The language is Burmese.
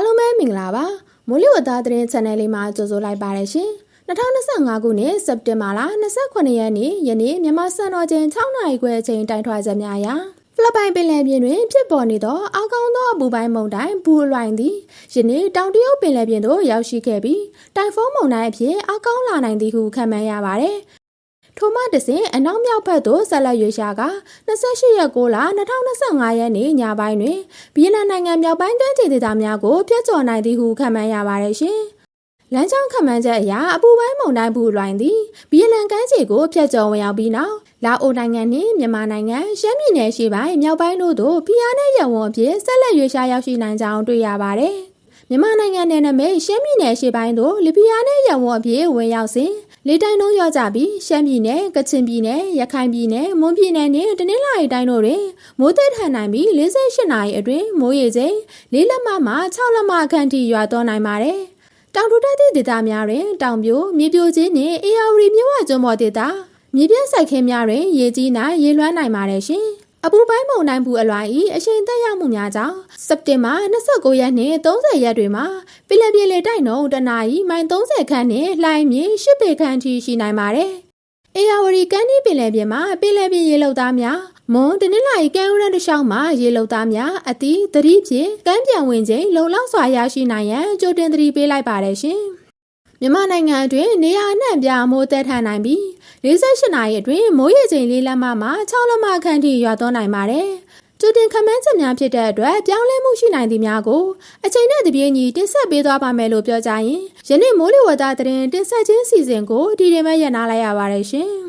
အားလုံးပဲမင်္ဂလာပါမိုးလေဝသသတင်း channel လေးမှာကြိုဆိုလိုက်ပါရရှင်2025ခုနှစ်စက်တင်ဘာလ29ရက်နေ့ယနေ့မြန်မာစံတော်ချိန်6နာရီခွဲအချိန်တိုင်ထွာချက်များအရာဖိလစ်ပိုင်ပင်လယ်ပြင်တွင်ဖြစ်ပေါ်နေသောအောက်ကောင်းသောအပူပိုင်းမုန်တိုင်းဘူအလွိုင်သည်ယနေ့တောင်တရုတ်ပင်လယ်ပြင်သို့ရောက်ရှိခဲ့ပြီးတိုင်ဖုန်းမုန်တိုင်းအဖြစ်အောက်ကောင်းလာနိုင်သည်ဟုခန့်မှန်းရပါသည် ထိုမှတစဉ်အနောက်မြောက်ဘက်သို့ဆက်လက်ရွေ့ရှာက28ရက်6လ2025ရက်နေ့ညပိုင်းတွင်ဗီယက်နမ်နိုင်ငံမြောက်ပိုင်းကမ်းခြေဒေသများကိုဖျက်ချော်နိုင်သည်ဟုခန့်မှန်းရပါတယ်ရှင်။လမ်းကြောင်းခန့်မှန်းချက်အရအပူပိုင်းမုန်တိုင်းဘူးလွိုင်းသည်ဗီယက်နမ်ကမ်းခြေကိုဖျက်ချော်ဝင်ရောက်ပြီးနောက်လာအိုနိုင်ငံနှင့်မြန်မာနိုင်ငံရှမ်းပြည်နယ်ရှိပိုင်းမြောက်ပိုင်းတို့သို့ဖိအားနည်းရဝံအဖြစ်ဆက်လက်ရွေ့ရှားရောက်ရှိနိုင်ကြောင်းတွေ့ရပါတယ်။မြန်မာနိုင်ငံနယ်နိမိတ်ရှမ်းပြည်နယ်ရှေ့ပိုင်းသို့လီဘီယာနဲ့ရဝံအဖြစ်ဝင်ရောက်စဉ် လေတိုင်းလုံးရောကြပြီးရှမ်းပြည်နယ်၊ကချင်ပြည်နယ်၊ရခိုင်ပြည်နယ်၊မွန်ပြည်နယ်နဲ့တနင်္လာရီတိုင်းတို့တွင်မိုးသက်ထန်နိုင်ပြီး48နာရီအတွင်းမိုးရေချိန်၄လက်မမှ6လက်မခန့်ထိရွာသွန်းနိုင်ပါတယ်။တောင်ထူထပ်သည့်ဒေသများတွင်တောင်ပြိုမြေပြိုခြင်းနှင့်အေယာဝတီမြစ်ဝကျွန်းပေါ်ဒေသမြေပြန့်စိုက်ခင်းများတွင်ရေကြီးနိုင်ရေလွှမ်းနိုင်ပါတယ်ရှင်။ အပူပိုင်းမုန်တိုင်းဘူးအလွိုင်းဤအရှိန်သက်ရောက်မှုများကြောင့်စက်တင်ဘာ29ရက်နှင့်30ရက်တွေမှာပင်လယ်ပြင်လေတိုက်နှုန်းတနအီမိုင်30ခန့်နှင့်လှိုင်းမြေ10ပေခန့်ထိရှိနိုင်ပါတယ်။အေယာဝတီကမ်းနီးပင်လယ်ပြင်မှာပင်လယ်ပြင်ရေလှုပ်သားများမွန်တနင်္လာရီကမ်းရိုးတန်းတစ်လျှောက်မှာရေလှုပ်သားများအတီးသတိဖြင့်ကမ်းပြန်ဝင်ချိန်လုံလောက်စွာရရှိနိုင်ရန်ကြိုတင်သတိပေးလိုက်ပါတယ်ရှင်။မြန်မာနိုင်ငံအတွင်းနေရာအနှံ့ပြမိုးသက်ထန်နိုင်ပြီး 48နာရီအတွင်းမိုးရေချိန်လေးလက်မမှ6လက်မခန့်ထိရွာသွန်းနိုင်ပါတယ်။ကျူတင်ခမန်းချက်များဖြစ်တဲ့အတွက်ပြောင်းလဲမှုရှိနိုင်သည့်များကိုအချိန်နဲ့တပြေးညီတင်ဆက်ပေးသွားပါမယ်လို့ပြောကြရင်ယနေ့မိုးလေဝသသတင်းတင်ဆက်ခြင်းစီစဉ်ကိုဒီရင်မဲ့ရနာလိုက်ရပါတယ်ရှင်။